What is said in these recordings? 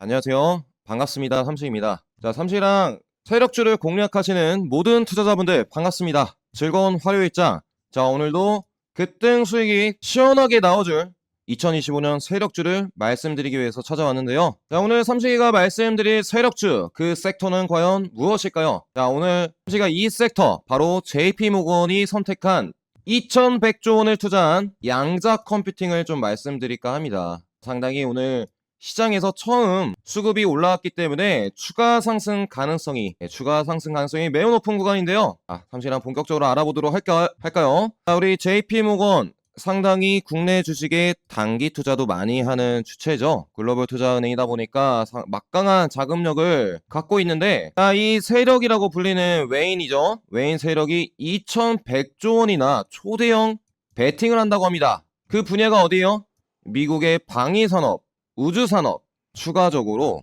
안녕하세요. 반갑습니다. 삼식입니다. 자, 삼식이랑 세력주를 공략하시는 모든 투자자분들 반갑습니다. 즐거운 화요일장. 자, 오늘도 급등 수익이 시원하게 나와줄 2025년 세력주를 말씀드리기 위해서 찾아왔는데요. 자, 오늘 삼식이가 말씀드릴 세력주, 그 섹터는 과연 무엇일까요? 자, 오늘 삼식이가 이 섹터, 바로 JP모건이 선택한 2100조 원을 투자한 양자 컴퓨팅을 좀 말씀드릴까 합니다. 상당히 오늘 시장에서 처음 수급이 올라왔기 때문에 추가 상승 가능성이 네, 추가 상승 가능성이 매우 높은 구간인데요. 아, 잠시만 본격적으로 알아보도록 할까, 할까요? 자, 우리 JP모건 상당히 국내 주식에 단기 투자도 많이 하는 주체죠. 글로벌 투자은행이다 보니까 상- 막강한 자금력을 갖고 있는데 자, 이 세력이라고 불리는 외인이죠. 외인 세력이 2,100조 원이나 초대형 베팅을 한다고 합니다. 그 분야가 어디예요? 미국의 방위 산업, 우주 산업 추가적으로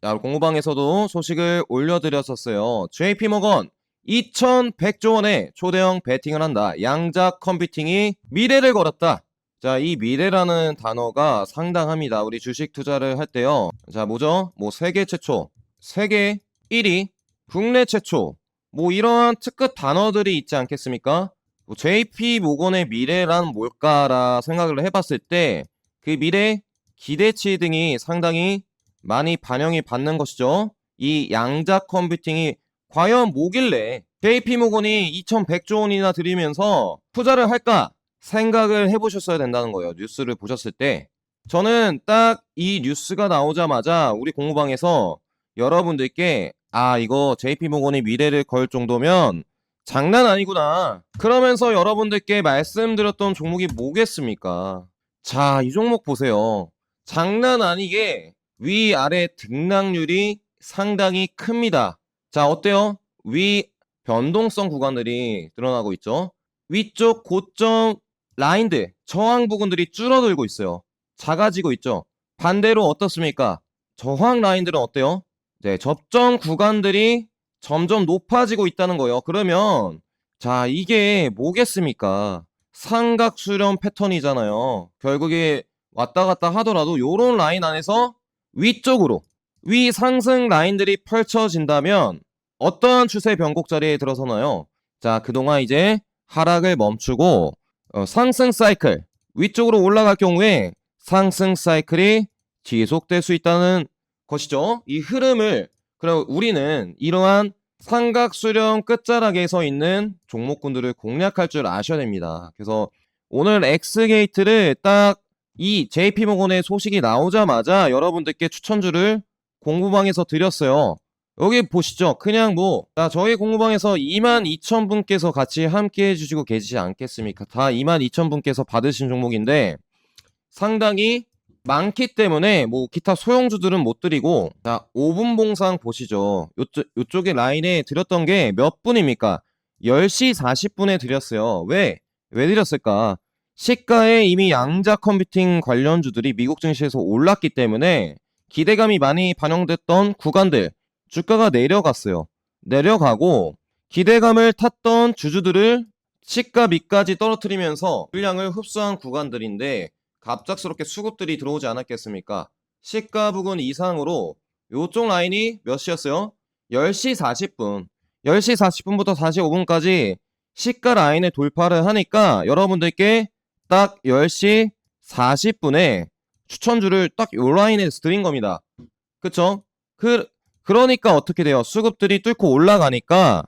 자, 공부방에서도 소식을 올려드렸었어요. JP모건 2,100조 원의 초대형 베팅을 한다. 양자 컴퓨팅이 미래를 걸었다. 자, 이 미래라는 단어가 상당합니다. 우리 주식 투자를 할 때요. 자, 뭐죠? 뭐 세계 최초, 세계 1위, 국내 최초, 뭐 이러한 특급 단어들이 있지 않겠습니까? 뭐 JP 모건의 미래란 뭘까라 생각을 해봤을 때 그 미래 기대치 등이 상당히 많이 반영이 받는 것이죠. 이 양자 컴퓨팅이 과연 뭐길래 JP 모건이 2,100조 원이나 들이면서 투자를 할까 생각을 해보셨어야 된다는 거예요. 뉴스를 보셨을 때. 저는 딱 이 뉴스가 나오자마자 우리 공부방에서 여러분들께 아 이거 JP 모건이 미래를 걸 정도면 장난 아니구나. 그러면서 여러분들께 말씀드렸던 종목이 뭐겠습니까? 자, 이 종목 보세요. 장난 아니게 위아래 등락률이 상당히 큽니다. 자, 어때요? 위 변동성 구간들이 드러나고 있죠. 위쪽 고점 라인들, 저항 부분들이 줄어들고 있어요. 작아지고 있죠. 반대로 어떻습니까? 저항 라인들은 어때요? 네, 접점 구간들이 점점 높아지고 있다는 거예요. 그러면 자, 이게 뭐겠습니까? 삼각 수렴 패턴이잖아요. 결국에 왔다 갔다 하더라도 요런 라인 안에서 위쪽으로 위 상승 라인들이 펼쳐진다면 어떠한 추세 변곡 자리에 들어서나요? 자, 그동안 이제 하락을 멈추고 어, 상승 사이클 위쪽으로 올라갈 경우에 상승 사이클이 지속될 수 있다는 것이죠. 이 흐름을 그럼 우리는 이러한 삼각 수렴 끝자락에 서 있는 종목군들을 공략할 줄 아셔야 됩니다. 그래서 오늘 엑스 게이트를 딱 이 JP모건의 소식이 나오자마자 여러분들께 추천주를 공부방에서 드렸어요. 여기 보시죠. 그냥 뭐, 자, 저희 공부방에서 22,000분께서 같이 함께 해주시고 계시지 않겠습니까? 다 22,000분께서 받으신 종목인데 상당히 많기 때문에 뭐 기타 소형주들은 못 드리고 자 5분 봉상 보시죠 요쪽, 요쪽에 라인에 드렸던 게 몇 분입니까 10시 40분에 드렸어요 왜? 왜 드렸을까 시가에 이미 양자 컴퓨팅 관련주들이 미국 증시에서 올랐기 때문에 기대감이 많이 반영됐던 구간들 주가가 내려갔어요 내려가고 기대감을 탔던 주주들을 시가 밑까지 떨어뜨리면서 물량을 흡수한 구간들인데 갑작스럽게 수급들이 들어오지 않았겠습니까? 시가 부근 이상으로 요쪽 라인이 몇 시였어요? 10시 40분. 10시 40분부터 45분까지 시가 라인을 돌파를 하니까 여러분들께 딱 10시 40분에 추천주를 딱 요 라인에서 드린 겁니다. 그쵸? 그, 그러니까 어떻게 돼요? 수급들이 뚫고 올라가니까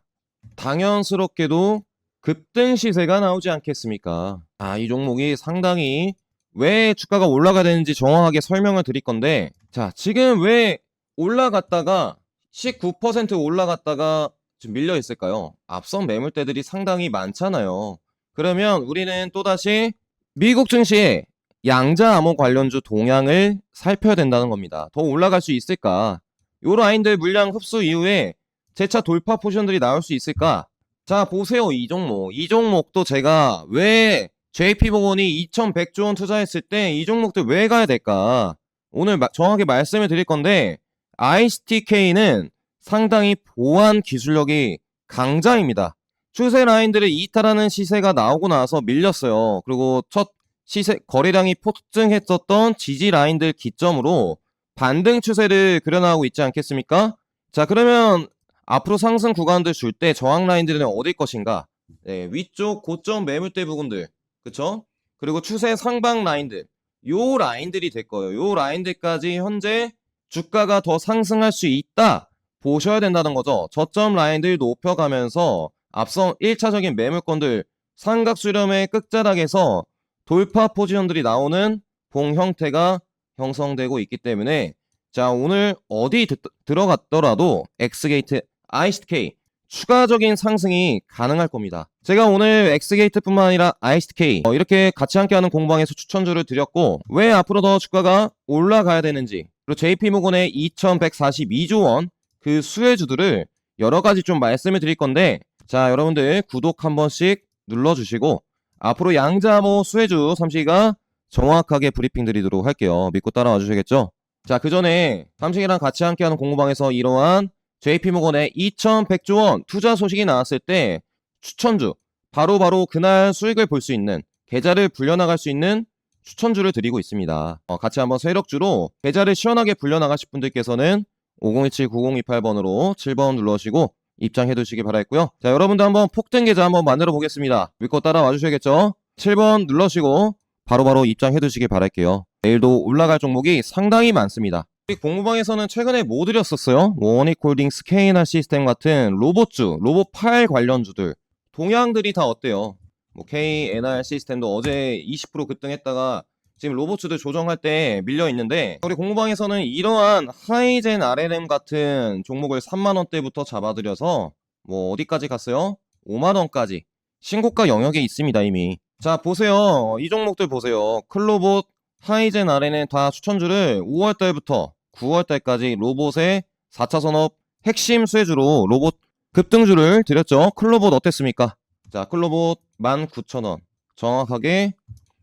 당연스럽게도 급등 시세가 나오지 않겠습니까? 아, 이 종목이 상당히 왜 주가가 올라가야 되는지 정확하게 설명을 드릴 건데, 자, 지금 왜 올라갔다가 19% 올라갔다가 좀 밀려 있을까요? 앞선 매물대들이 상당히 많잖아요. 그러면 우리는 또다시 미국 증시의 양자 암호 관련주 동향을 살펴야 된다는 겁니다. 더 올라갈 수 있을까? 요 라인들 물량 흡수 이후에 재차 돌파 포지션들이 나올 수 있을까? 자, 보세요. 이 종목. 이 종목도 제가 왜 JP모건이 2,100조 원 투자했을 때 이 종목들 왜 가야 될까? 오늘 마- 정확하게 말씀을 드릴 건데 ICTK는 상당히 보안 기술력이 강자입니다. 추세 라인들을 이탈하는 시세가 나오고 나서 밀렸어요. 그리고 첫 시세 거래량이 폭증했었던 지지 라인들 기점으로 반등 추세를 그려나가고 있지 않겠습니까? 자, 그러면 앞으로 상승 구간들 줄 때 저항 라인들은 어딜 것인가? 네, 위쪽 고점 매물대 부분들. 그쵸? 그리고 추세 상방 라인들. 요 라인들이 될 거예요. 요 라인들까지 현재 주가가 더 상승할 수 있다. 보셔야 된다는 거죠. 저점 라인들 높여가면서 앞선 1차적인 매물권들 삼각 수렴의 끝자락에서 돌파 포지션들이 나오는 봉 형태가 형성되고 있기 때문에 자 오늘 어디 드- 들어갔더라도 X게이트, ICK 추가적인 상승이 가능할 겁니다. 제가 오늘 X게이트뿐만 아니라 ICK 어, 이렇게 같이 함께하는 공방에서 추천주를 드렸고 왜 앞으로 더 주가가 올라가야 되는지 그리고 JP모건의 2,142조 원 그 수혜주들을 여러 가지 좀 말씀을 드릴 건데 자 여러분들 구독 한 번씩 눌러주시고 앞으로 양자모 수혜주 삼식이가 정확하게 브리핑 드리도록 할게요. 믿고 따라와 주시겠죠? 자, 그 전에 삼식이랑 같이 함께하는 공부방에서 이러한 JP모건의 2,100조 원 투자 소식이 나왔을 때 추천주, 바로바로 그날 수익을 볼 수 있는 계좌를 불려나갈 수 있는 추천주를 드리고 있습니다. 어, 같이 한번 세력주로 계좌를 시원하게 불려나가실 분들께서는 5017-9028번으로 7번 눌러주시고 입장해 두시기 바라겠고요. 자, 여러분들 한번 폭등 계좌 한번 만들어 보겠습니다. 믿고 따라와 주셔야겠죠? 7번 눌러주시고 바로 바로 입장해 두시기 바랄게요. 내일도 올라갈 종목이 상당히 많습니다. 우리 공부방에서는 최근에 뭐 드렸었어요? 원익홀딩스, K나 시스템 같은 로봇주, 로봇 파일 관련주들 동향들이 다 어때요? 뭐 K, NR 시스템도 어제 20% 급등했다가 지금 로봇주들 조정할 때 밀려 있는데 우리 공부방에서는 이러한 하이젠 RLM 같은 종목을 3만 원대부터 잡아드려서 뭐 어디까지 갔어요? 5만 원까지 신고가 영역에 있습니다 이미. 자 보세요 이 종목들 보세요 클로봇, 하이젠 RN은 다 추천주를 5월달부터 9월달까지 로봇의 4차 산업 핵심 수혜주로 로봇 급등주를 드렸죠. 클로봇 어땠습니까? 자 클로봇 19,000원 정확하게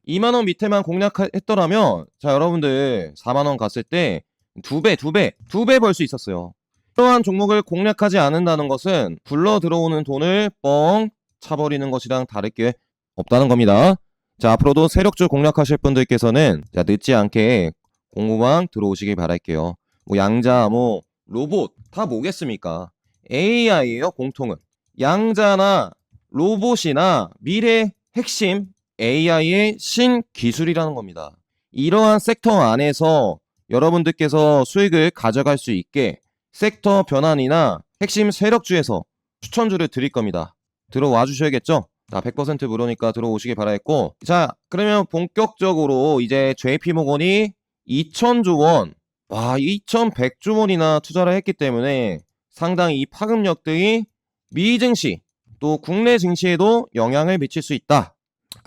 2만원 밑에만 공략했더라면 자 여러분들 4만원 갔을 때 두 배, 두 배, 두 배 벌 수 있었어요. 이러한 종목을 공략하지 않는다는 것은 굴러 들어오는 돈을 뻥 차버리는 것이랑 다를 게 없다는 겁니다. 자 앞으로도 세력주 공략하실 분들께서는 자 늦지 않게 공부방 들어오시길 바랄게요. 뭐 양자, 뭐 로봇 다 뭐겠습니까? AI예요 공통은 양자나 로봇이나 미래 핵심 AI의 신기술이라는 겁니다. 이러한 섹터 안에서 여러분들께서 수익을 가져갈 수 있게 섹터 변환이나 핵심 세력주에서 추천주를 드릴 겁니다. 들어와 주셔야겠죠? 자, 100% 무료니까 들어오시길 바라겠고. 자, 그러면 본격적으로 이제 JP모건이 2,000조 원, 와, 2,100조 원이나 투자를 했기 때문에 상당히 이 파급력들이 미 증시, 또 국내 증시에도 영향을 미칠 수 있다.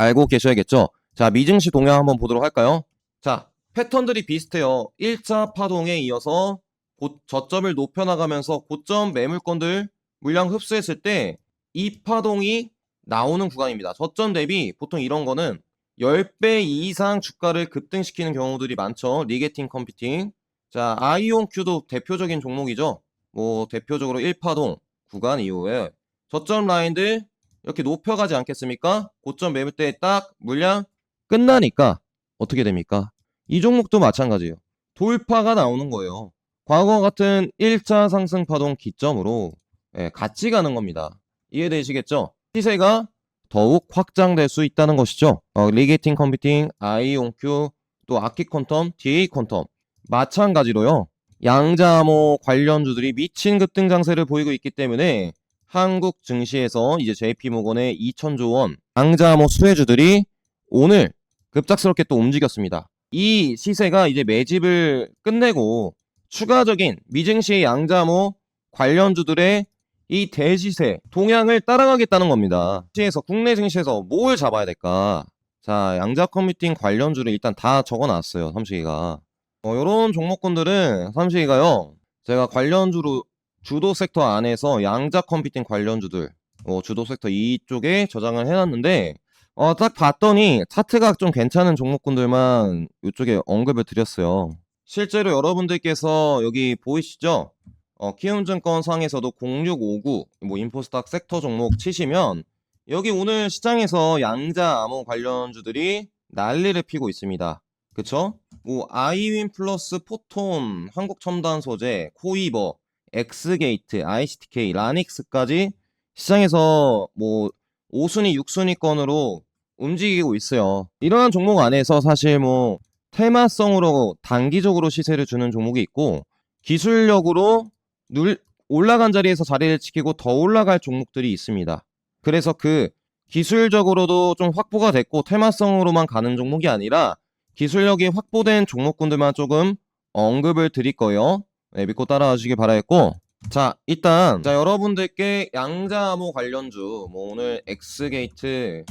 알고 계셔야겠죠? 자, 미 증시 동향 한번 보도록 할까요? 자, 패턴들이 비슷해요. 1차 파동에 이어서 고, 저점을 높여나가면서 고점 매물권들 물량 흡수했을 때 이 파동이 나오는 구간입니다. 저점 대비 보통 이런 거는 10배 이상 주가를 급등시키는 경우들이 많죠. 리게팅 컴퓨팅. 자, 아이온큐도 대표적인 종목이죠. 뭐 대표적으로 1파동 구간 이후에 저점 라인들 이렇게 높여가지 않겠습니까? 고점 매물대 딱 물량 끝나니까 어떻게 됩니까? 이 종목도 마찬가지예요. 돌파가 나오는 거예요. 과거 같은 1차 상승 파동 기점으로 예, 같이 가는 겁니다. 이해되시겠죠? 시세가 더욱 확장될 수 있다는 것이죠. 어, 리게팅 컴퓨팅, 아이온큐, 또 아키 퀀텀, DA 퀀텀 마찬가지로요. 양자암호 관련주들이 미친 급등 장세를 보이고 있기 때문에 한국 증시에서 이제 JP모건의 2천조 원 양자암호 수혜주들이 오늘 급작스럽게 또 움직였습니다. 이 시세가 이제 매집을 끝내고 추가적인 미증시의 양자암호 관련주들의 이 대시세 동향을 따라가겠다는 겁니다. 시에서 국내 증시에서 뭘 잡아야 될까? 자, 양자 컴퓨팅 관련주를 일단 다 적어놨어요. 삼식이가. 어, 요런 종목군들은 삼식이가요. 제가 관련주로 주도 섹터 안에서 양자 컴퓨팅 관련주들 어, 주도 섹터 이쪽에 저장을 해놨는데 어, 딱 봤더니 차트가 좀 괜찮은 종목군들만 이쪽에 언급을 드렸어요. 실제로 여러분들께서 여기 보이시죠? 어, 키움증권 상에서도 0659, 뭐 인포스탁 섹터 종목 치시면 여기 오늘 시장에서 양자 암호 관련주들이 난리를 피고 있습니다. 그쵸? 뭐 아이윈 플러스 포톤, 한국첨단 소재, 코이버, 엑스게이트, ICTK, 라닉스까지 시장에서 뭐 5순위, 6순위권으로 움직이고 있어요. 이러한 종목 안에서 사실 뭐 테마성으로 단기적으로 시세를 주는 종목이 있고 기술력으로 눌 올라간 자리에서 자리를 지키고 더 올라갈 종목들이 있습니다. 그래서 그 기술적으로도 좀 확보가 됐고 테마성으로만 가는 종목이 아니라 기술력이 확보된 종목군들만 조금 언급을 드릴 거예요. 네, 믿고 따라와 주시기 바라겠고 자 일단 자 여러분들께 양자암호 관련주 뭐 오늘 엑스게이트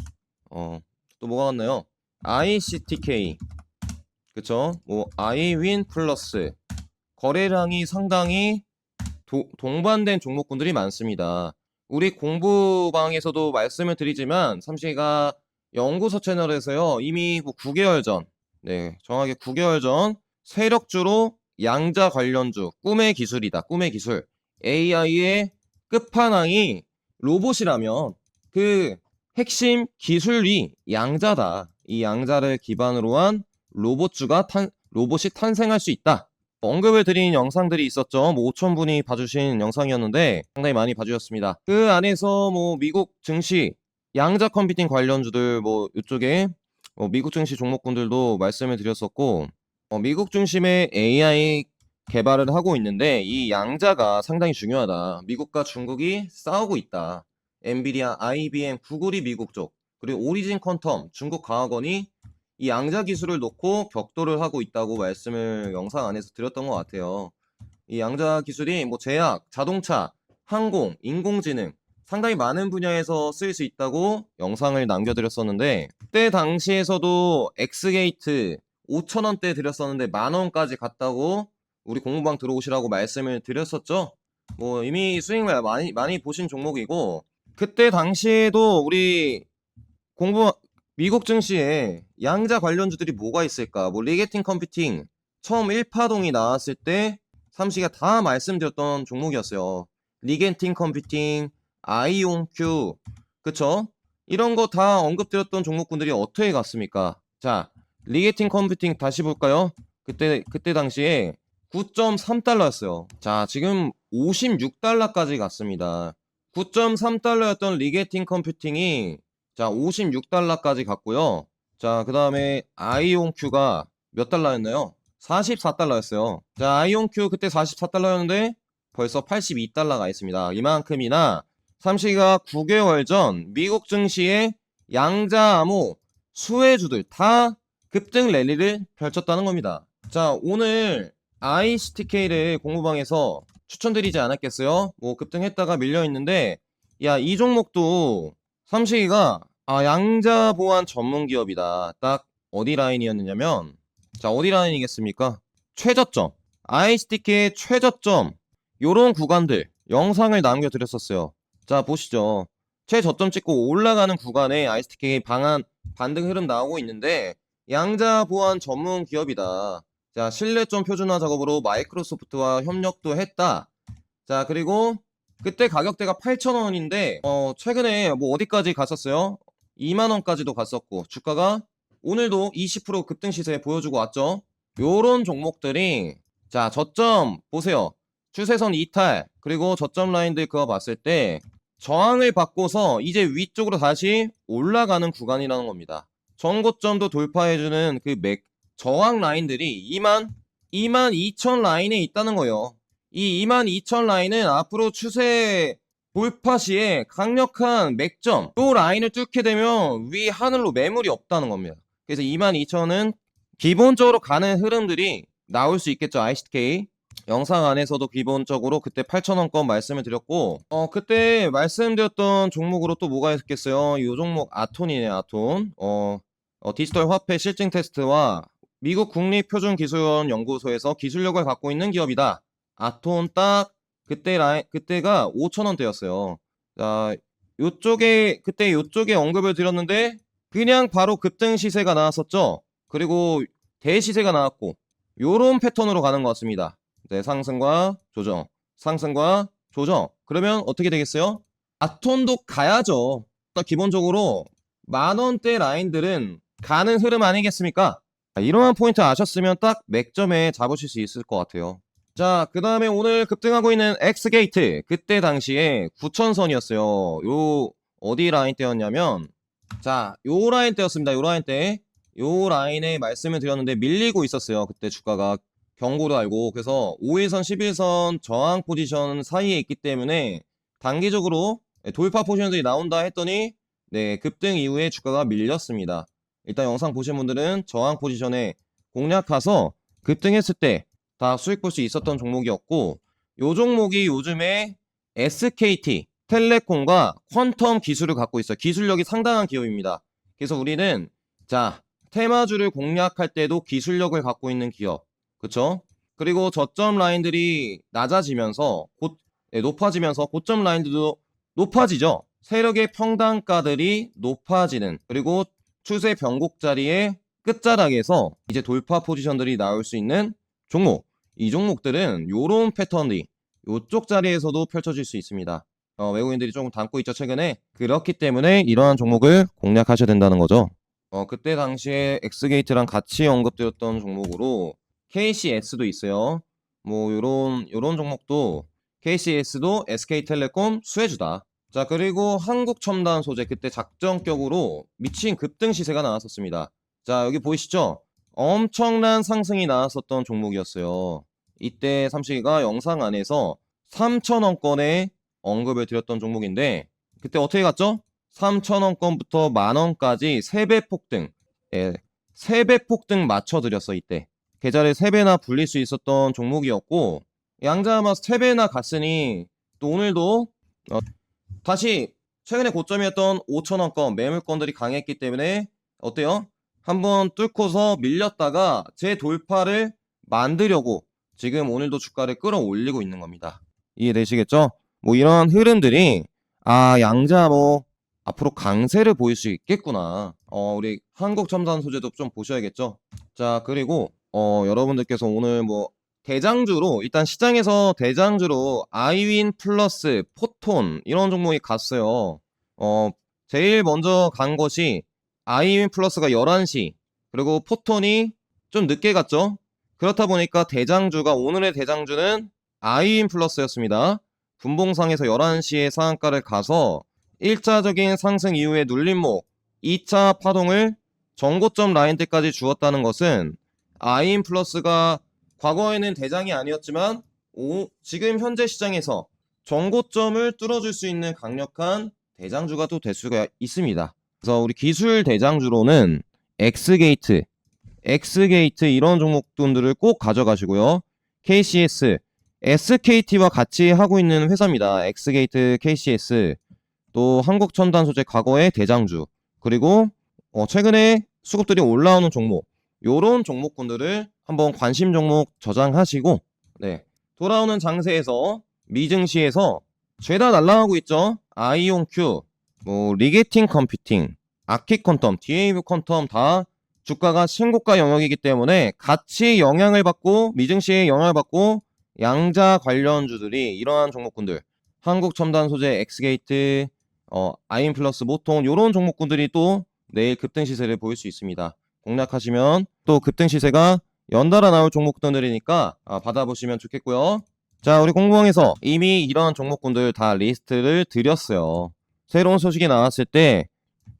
어 또 뭐가 왔나요? ICTK 그쵸? 뭐 아이윈 플러스 거래량이 상당히 도- 동반된 종목군들이 많습니다. 우리 공부방에서도 말씀을 드리지만 삼시가 연구소 채널에서요 이미 뭐 9개월 전, 네 정확하게 9개월 전 세력주로 양자 관련주 꿈의 기술이다, 꿈의 기술 AI의 끝판왕이 로봇이라면 그 핵심 기술이 양자다. 이 양자를 기반으로 한 로봇주가 탄, 로봇이 탄생할 수 있다. 언급을 드린 영상들이 있었죠. 뭐 5천 분이 봐주신 영상이었는데 상당히 많이 봐주셨습니다. 그 안에서 뭐 미국 증시, 양자 컴퓨팅 관련주들 뭐 이쪽에 뭐 미국 증시 종목군들도 말씀을 드렸었고 어, 미국 중심의 AI 개발을 하고 있는데 이 양자가 상당히 중요하다. 미국과 중국이 싸우고 있다. 엔비디아, IBM, 구글이 미국 쪽, 그리고 오리진 퀀텀, 중국 과학원이 이 양자 기술을 놓고 격돌을 하고 있다고 말씀을 영상 안에서 드렸던 것 같아요. 이 양자 기술이 뭐 제약, 자동차, 항공, 인공지능 상당히 많은 분야에서 쓰일 수 있다고 영상을 남겨드렸었는데 그때 당시에서도 엑스게이트 5천 원대 드렸었는데 만 원까지 갔다고 우리 공부방 들어오시라고 말씀을 드렸었죠. 뭐 이미 수익을 많이 많이 보신 종목이고 그때 당시에도 우리 공부 미국 증시에 양자 관련주들이 뭐가 있을까? 뭐 리게팅 컴퓨팅 처음 1파동이 나왔을 때 삼시가 다 말씀드렸던 종목이었어요. 리게팅 컴퓨팅, 아이온큐, 그쵸? 이런 거 다 언급드렸던 종목군들이 어떻게 갔습니까? 자, 리게팅 컴퓨팅 다시 볼까요? 그때 그때 당시에 9.3달러였어요. 자, 지금 56달러까지 갔습니다. 9.3달러였던 리게팅 컴퓨팅이 자 56달러까지 갔고요. 자 그 다음에 아이온큐가 몇 달러였나요? 44달러였어요. 자 아이온큐 그때 44달러였는데 벌써 82달러가 있습니다. 이만큼이나 삼시가 9개월 전 미국 증시의 양자암호 수혜주들 다 급등 랠리를 펼쳤다는 겁니다. 자 오늘 ICTK를 공부방에서 추천드리지 않았겠어요? 뭐 급등했다가 밀려 있는데 야 이 종목도 삼식이가 아 양자 보안 전문 기업이다. 딱 어디 라인이었느냐면 자 어디 라인이겠습니까? 최저점 ICTK의 최저점 요런 구간들 영상을 남겨 드렸었어요. 자 보시죠. 최저점 찍고 올라가는 구간에 ICTK 방안 반등 흐름 나오고 있는데 양자 보안 전문 기업이다. 자, 신뢰점 표준화 작업으로 마이크로소프트와 협력도 했다. 자, 그리고 그때 가격대가 8,000원인데 어, 최근에 뭐 어디까지 갔었어요? 2만 원까지도 갔었고 주가가 오늘도 20% 급등 시세 보여주고 왔죠. 요런 종목들이 자, 저점 보세요. 추세선 이탈 그리고 저점 라인들 그거 봤을 때 저항을 받고서 이제 위쪽으로 다시 올라가는 구간이라는 겁니다. 전고점도 돌파해주는 그 맥, 저항 라인들이 2만 2만 2천 라인에 있다는 거예요. 이 2만 2천 라인은 앞으로 추세 돌파 시에 강력한 맥점 또 라인을 뚫게 되면 위 하늘로 매물이 없다는 겁니다. 그래서 2만 2천은 기본적으로 가는 흐름들이 나올 수 있겠죠. ICTK 영상 안에서도 기본적으로 그때 8,000원권 말씀을 드렸고 어 그때 말씀드렸던 종목으로 또 뭐가 있겠어요? 이 종목 아톤이네 아톤 어, 어, 디지털 화폐 실증 테스트와 미국 국립표준기술원 연구소에서 기술력을 갖고 있는 기업이다. 아톤 딱 그때 라인 그때가 5,000원대였어요. 자, 요쪽에 그때 요쪽에 언급을 드렸는데 그냥 바로 급등 시세가 나왔었죠. 그리고 대시세가 나왔고 요런 패턴으로 가는 것 같습니다. 네, 상승과 조정, 상승과 조정. 그러면 어떻게 되겠어요? 아톤도 가야죠. 기본적으로 만 원대 라인들은 가는 흐름 아니겠습니까? 자, 이러한 포인트 아셨으면 딱 맥점에 잡으실 수 있을 것 같아요. 자, 그 다음에 오늘 급등하고 있는 X게이트. 그때 당시에 9천선이었어요. 요, 어디 라인 때였냐면, 자, 요 라인 때였습니다. 요 라인 때. 요 라인에 말씀을 드렸는데 밀리고 있었어요. 그때 주가가 경고를 알고. 그래서 5일선, 11선 저항 포지션 사이에 있기 때문에 단기적으로 돌파 포지션들이 나온다 했더니, 네, 급등 이후에 주가가 밀렸습니다. 일단 영상 보신 분들은 저항 포지션에 공략해서 급등했을 때 다 수익 볼 수 있었던 종목이었고 요 종목이 요즘에 SKT 텔레콤과 퀀텀 기술을 갖고 있어요. 기술력이 상당한 기업입니다. 그래서 우리는 자 테마주를 공략할 때도 기술력을 갖고 있는 기업, 그쵸? 그리고 저점 라인들이 낮아지면서 곧 네, 높아지면서 고점 라인들도 높아지죠. 세력의 평단가들이 높아지는 그리고 추세 변곡 자리의 끝자락에서 이제 돌파 포지션들이 나올 수 있는 종목. 이 종목들은 요런 패턴이 요쪽 자리에서도 펼쳐질 수 있습니다. 어, 외국인들이 조금 담고 있죠, 최근에. 그렇기 때문에 이러한 종목을 공략하셔야 된다는 거죠. 어, 그때 당시에 엑스게이트랑 같이 언급되었던 종목으로 KCS도 있어요. 뭐 요런 요런 종목도 KCS도 SK텔레콤 수혜주다. 자, 그리고 한국 첨단 소재 그때 작전격으로 미친 급등 시세가 나왔었습니다. 자, 여기 보이시죠? 엄청난 상승이 나왔었던 종목이었어요. 이때 삼식이가 영상 안에서 3천원권에 언급을 드렸던 종목인데 그때 어떻게 갔죠? 3천원권부터 만원까지 3배 폭등 예, 3배 폭등 맞춰드렸어 이때 계좌를 3배나 불릴 수 있었던 종목이었고 양자아마 3배나 갔으니 또 오늘도 어, 다시 최근에 고점이었던 5천원권 매물권들이 강했기 때문에 어때요? 한번 뚫고서 밀렸다가 재돌파를 만들려고 지금 오늘도 주가를 끌어올리고 있는 겁니다. 이해되시겠죠? 뭐 이런 흐름들이 아 양자 뭐 앞으로 강세를 보일 수 있겠구나. 어 우리 한국 첨단 소재도 좀 보셔야겠죠. 자 그리고 어 여러분들께서 오늘 뭐 대장주로 일단 시장에서 대장주로 아이윈 플러스 포톤 이런 종목이 갔어요. 어 제일 먼저 간 것이 아이윈 플러스가 11시 그리고 포톤이 좀 늦게 갔죠. 그렇다 보니까 대장주가 오늘의 대장주는 아이윈 플러스였습니다. 분봉상에서 11시에 상한가를 가서 1차적인 상승 이후에 눌림목 2차 파동을 전고점 라인 때까지 주었다는 것은 아이인 플러스가 과거에는 대장이 아니었지만 오, 지금 현재 시장에서 전고점을 뚫어줄 수 있는 강력한 대장주가 또 될 수가 있습니다. 그래서 우리 기술 대장주로는 엑스게이트, 엑스게이트 이런 종목들을 꼭 가져가시고요. KCS, SKT와 같이 하고 있는 회사입니다. 엑스게이트, KCS, 또 한국첨단소재 과거의 대장주, 그리고 어, 최근에 수급들이 올라오는 종목, 요런 종목군들을 한번 관심 종목 저장하시고, 네. 돌아오는 장세에서 미증시에서 죄다 날라가고 있죠. 아이온큐, 뭐 리게팅 컴퓨팅, 아키 퀀텀, DAV 퀀텀 다 주가가 신고가 영역이기 때문에 같이 영향을 받고 미증시에 영향을 받고 양자 관련주들이 이러한 종목군들 한국 첨단 소재 엑스게이트 어 아인 플러스 모통 요런 종목군들이 또 내일 급등 시세를 보일 수 있습니다. 공략하시면 또 급등 시세가 연달아 나올 종목들이니까 아, 받아보시면 좋겠고요. 자, 우리 공부방에서 이미 이런 종목군들 다 리스트를 드렸어요. 새로운 소식이 나왔을 때,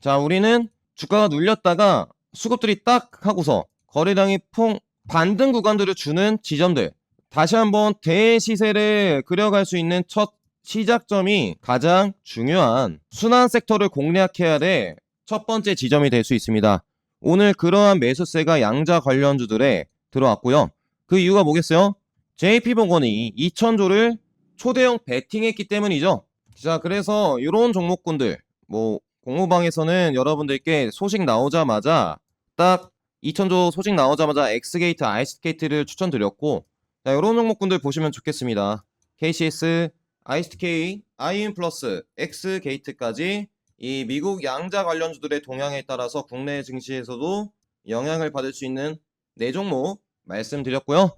자, 우리는 주가가 눌렸다가 수급들이 딱 하고서 거래량이 풍 반등 구간들을 주는 지점들 다시 한번 대시세를 그려갈 수 있는 첫 시작점이 가장 중요한 순환 섹터를 공략해야 될 첫 번째 지점이 될 수 있습니다. 오늘 그러한 매수세가 양자 관련주들에 들어왔고요. 그 이유가 뭐겠어요? JP보건이 2천조를 초대형 베팅했기 때문이죠. 자, 그래서 이런 종목군들, 뭐, 공모방에서는 여러분들께 소식 나오자마자 딱 2천조 소식 나오자마자 엑스게이트, 아이스게이트를 추천드렸고, 자, 이런 종목군들 보시면 좋겠습니다. KCS, 아이스케이, 아이인 플러스, 엑스게이트까지 이 미국 양자 관련주들의 동향에 따라서 국내 증시에서도 영향을 받을 수 있는 네 종목 말씀드렸고요.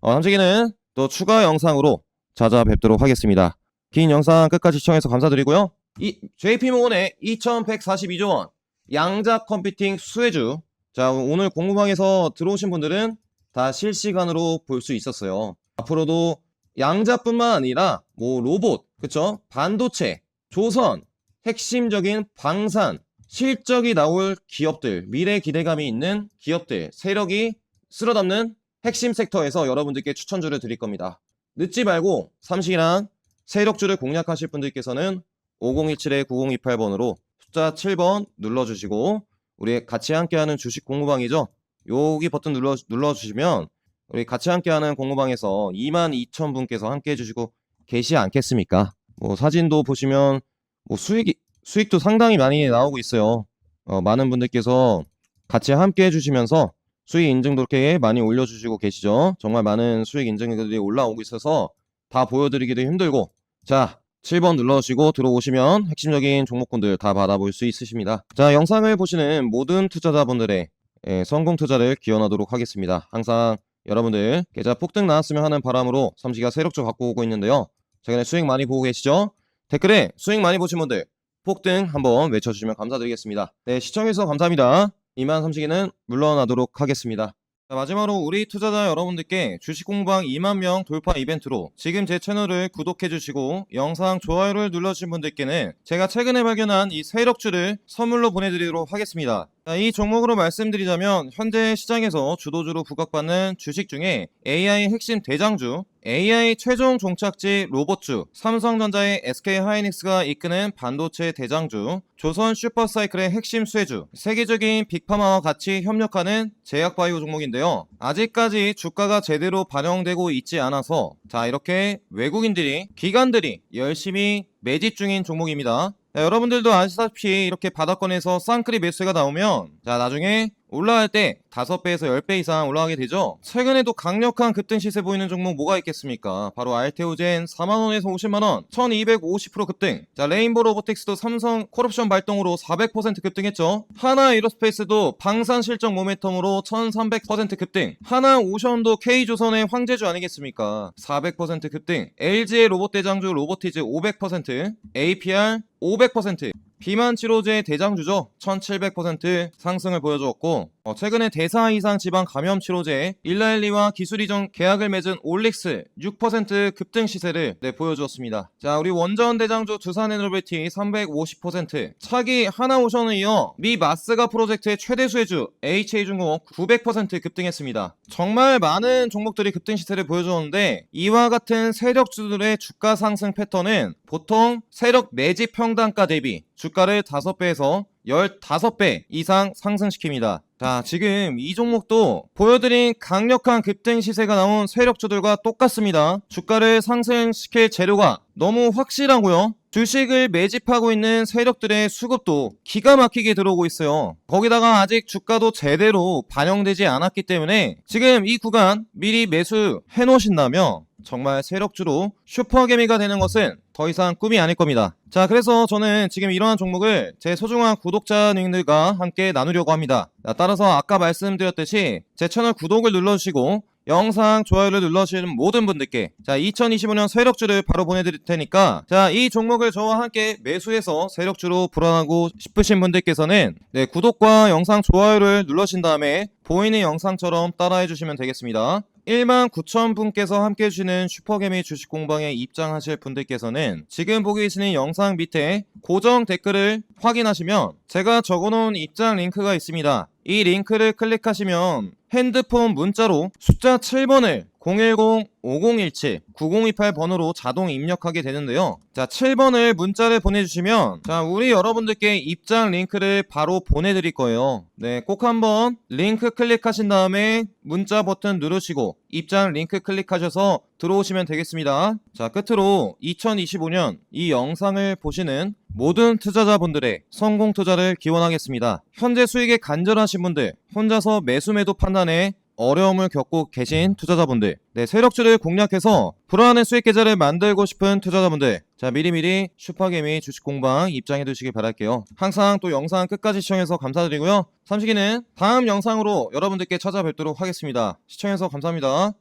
어, 함재기는 또 추가 영상으로 찾아뵙도록 하겠습니다. 긴 영상 끝까지 시청해서 감사드리고요. 이 JP모건의 2142조 원 양자 컴퓨팅 수혜주 자, 오늘 공부방에서 들어오신 분들은 다 실시간으로 볼 수 있었어요. 앞으로도 양자뿐만 아니라 뭐 로봇, 그쵸? 반도체, 조선, 핵심적인 방산, 실적이 나올 기업들, 미래 기대감이 있는 기업들, 세력이 쓸어담는 핵심 섹터에서 여러분들께 추천주를 드릴 겁니다. 늦지 말고 삼식이랑 세력주를 공략하실 분들께서는 5017-9028번으로 숫자 7번 눌러주시고 우리 같이 함께하는 주식 공부방이죠. 여기 버튼 눌러, 눌러주시면 우리 같이 함께하는 공부방에서 22,000분께서 함께해 주시고 계시 않겠습니까? 뭐 사진도 보시면 뭐 수익이 수익도 상당히 많이 나오고 있어요. 어, 많은 분들께서 같이 함께 해주시면서 수익 인증도 이렇게 많이 올려주시고 계시죠. 정말 많은 수익 인증들이 올라오고 있어서 다 보여드리기도 힘들고 자 7번 눌러주시고 들어오시면 핵심적인 종목군들 다 받아볼 수 있으십니다. 자 영상을 보시는 모든 투자자분들의 예, 성공 투자를 기원하도록 하겠습니다. 항상 여러분들 계좌 폭등 나왔으면 하는 바람으로 삼시가 세력주 갖고 오고 있는데요. 최근에 수익 많이 보고 계시죠? 댓글에 수익 많이 보신 분들 폭등 한번 외쳐주시면 감사드리겠습니다. 네, 시청해주셔서 감사합니다. 이만 삼식이는 물러나도록 하겠습니다. 자, 마지막으로 우리 투자자 여러분들께 주식 공방 2만 명 돌파 이벤트로 지금 제 채널을 구독해주시고 영상 좋아요를 눌러주신 분들께는 제가 최근에 발견한 이 세력주를 선물로 보내드리도록 하겠습니다. 자, 이 종목으로 말씀드리자면 현재 시장에서 주도주로 부각받는 주식 중에 AI 핵심 대장주, AI 최종 종착지 로봇주, 삼성전자의 SK 하이닉스가 이끄는 반도체 대장주, 조선 슈퍼사이클의 핵심 수혜주, 세계적인 빅파마와 같이 협력하는 제약바이오 종목인데요. 아직까지 주가가 제대로 반영되고 있지 않아서 자 이렇게 외국인들이 기관들이 열심히 매집 중인 종목입니다. 자, 여러분들도 아시다시피 이렇게 바닥권에서 쌍크리 매수가 나오면 자 나중에 올라갈 때 5배에서 10배 이상 올라가게 되죠. 최근에도 강력한 급등 시세 보이는 종목 뭐가 있겠습니까? 바로 알테오젠 4만원에서 50만원 1250% 급등 자 레인보 로보틱스도 삼성 콜옵션 발동으로 400% 급등했죠. 하나 에로스페이스도 방산 실적 모멘텀으로 1300% 급등 하나 오션도 K조선의 황제주 아니겠습니까? 400% 급등 LG의 로봇 대장주 로보티즈 500% APR 500% 비만 치료제 대장주죠. 1700% 상승을 보여주었고 어, 최근에 대사 이상 지방 감염 치료제 일라엘리와 기술 이전 계약을 맺은 올릭스 6% 급등 시세를 네, 보여주었습니다. 자 우리 원전 대장주 두산에너비티 350% 차기 하나오션을 이어 미 마스가 프로젝트의 최대 수혜주 HA중공업 900% 급등했습니다. 정말 많은 종목들이 급등 시세를 보여주었는데 이와 같은 세력주들의 주가 상승 패턴은 보통 세력 매집 평단가 대비 주가를 5배에서 15배 이상 상승시킵니다. 자, 지금 이 종목도 보여드린 강력한 급등 시세가 나온 세력주들과 똑같습니다. 주가를 상승시킬 재료가 너무 확실하고요. 주식을 매집하고 있는 세력들의 수급도 기가 막히게 들어오고 있어요. 거기다가 아직 주가도 제대로 반영되지 않았기 때문에 지금 이 구간 미리 매수해 놓으신다면 정말 세력주로 슈퍼개미가 되는 것은 더 이상 꿈이 아닐 겁니다. 자, 그래서 저는 지금 이러한 종목을 제 소중한 구독자님들과 함께 나누려고 합니다. 자, 따라서 아까 말씀드렸듯이 제 채널 구독을 눌러주시고 영상 좋아요를 눌러주시는 모든 분들께 자 2025년 세력주를 바로 보내드릴 테니까 자 이 종목을 저와 함께 매수해서 세력주로 불어나고 싶으신 분들께서는 네 구독과 영상 좋아요를 눌러신 다음에 보이는 영상처럼 따라해 주시면 되겠습니다 1만 9천 분께서 함께 해주시는 슈퍼개미 주식 공방에 입장하실 분들께서는 지금 보고 계시는 영상 밑에 고정 댓글을 확인하시면 제가 적어놓은 입장 링크가 있습니다. 이 링크를 클릭하시면 핸드폰 문자로 숫자 7번을 010-5017-9028번으로 자동 입력하게 되는데요. 자, 7번을 문자를 보내주시면 자, 우리 여러분들께 입장 링크를 바로 보내드릴 거예요. 네, 꼭 한번 링크 클릭하신 다음에 문자 버튼 누르시고 입장 링크 클릭하셔서 들어오시면 되겠습니다. 자, 끝으로 2025년 이 영상을 보시는 모든 투자자분들의 성공 투자를 기원하겠습니다. 현재 수익에 간절하신 분들, 혼자서 매수 매도 판단에 어려움을 겪고 계신 투자자분들, 네, 세력주를 공략해서 불안한 수익 계좌를 만들고 싶은 투자자분들, 자, 미리미리 슈퍼개미 주식 공방 입장해 두시길 바랄게요. 항상 또 영상 끝까지 시청해서 감사드리고요. 삼식이는 다음 영상으로 여러분들께 찾아뵙도록 하겠습니다. 시청해서 감사합니다.